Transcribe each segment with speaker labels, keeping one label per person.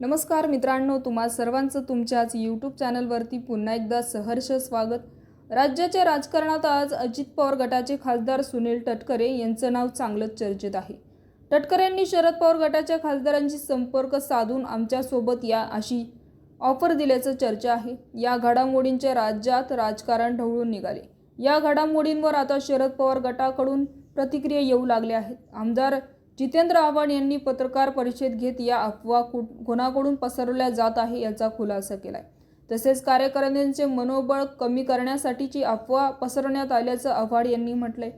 Speaker 1: नमस्कार मित्रांनो तुम्हा सर्वांचं तुमच्याच यूट्यूब चॅनलवरती पुन्हा एकदा सहर्ष स्वागत. राज्याच्या राजकारणात आज अजित पवार गटाचे खासदार सुनील तटकरे यांचं नाव चांगलंच चर्चेत आहे. तटकरेंनी शरद पवार गटाच्या खासदारांशी संपर्क साधून आमच्यासोबत या अशी ऑफर दिल्याचं चर्चा आहे. या घडामोडींच्या राज्यात राजकारण ढवळून निघाले. या घडामोडींवर आता शरद पवार गटाकडून प्रतिक्रिया येऊ लागल्या आहेत. आमदार जितेंद्र आव्हाड यांनी पत्रकार परिषद घेत या अफवा कु कोणाकडून पसरवल्या जात आहे याचा खुलासा केला आहे तसेच कार्यकर्त्यांचे मनोबळ कमी करण्यासाठीची अफवा पसरवण्यात आल्याचं आव्हाड यांनी म्हटलंय.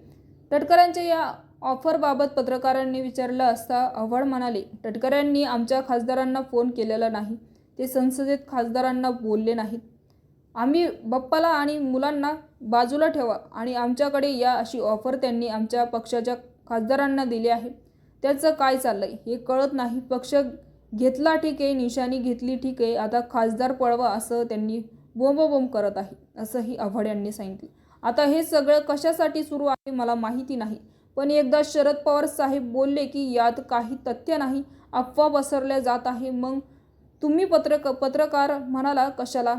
Speaker 1: तटकऱ्यांच्या या ऑफरबाबत पत्रकारांनी विचारलं असता आव्हाड म्हणाले तटकऱ्यांनी आमच्या खासदारांना फोन केलेला नाही. ते संसदेत खासदारांना बोलले नाहीत. आम्ही बाप्पाला आणि मुलांना बाजूला ठेवा आणि आमच्याकडे या अशी ऑफर त्यांनी आमच्या पक्षाच्या खासदारांना दिली आहे. त्याचं काय चाललंय? हे कळत नाही. पक्ष घेतला ठीक आहे निशाणी घेतली ठीक आहे. आता खासदार पळवा असं त्यांनी बोंबबोंब करत आहे असंही आव्हाड यांनी सांगितलं. आता हे सगळं कशासाठी सुरू आहे मला माहिती नाही. पण एकदा शरद पवार साहेब बोलले की यात काही तथ्य नाही. अफवा पसरल्या जात आहे. मग तुम्ही पत्रक पत्रकार म्हणाला कशाला?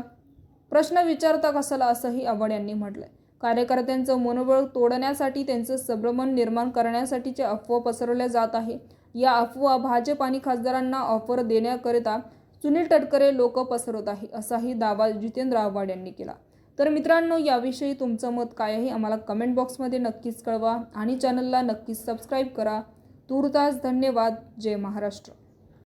Speaker 1: प्रश्न विचारता कशाला? असंही आव्हाड यांनी म्हटलंय. कार्यकर्त्यांचं मनोबळ तोडण्यासाठी त्यांचं संभ्रमण निर्माण करण्यासाठीच्या अफवा पसरवल्या जात आहे. या अफवा भाजप आणि खासदारांना ऑफर देण्याकरिता सुनील तटकरे लोक पसरवत आहे असाही दावा जितेंद्र आव्हाड यांनी केला. तर मित्रांनो याविषयी तुमचं मत काय आहे? आम्हाला कमेंट बॉक्समध्ये नक्कीच कळवा आणि चॅनलला नक्कीच सबस्क्राईब करा. तूर्तास धन्यवाद. जय महाराष्ट्र.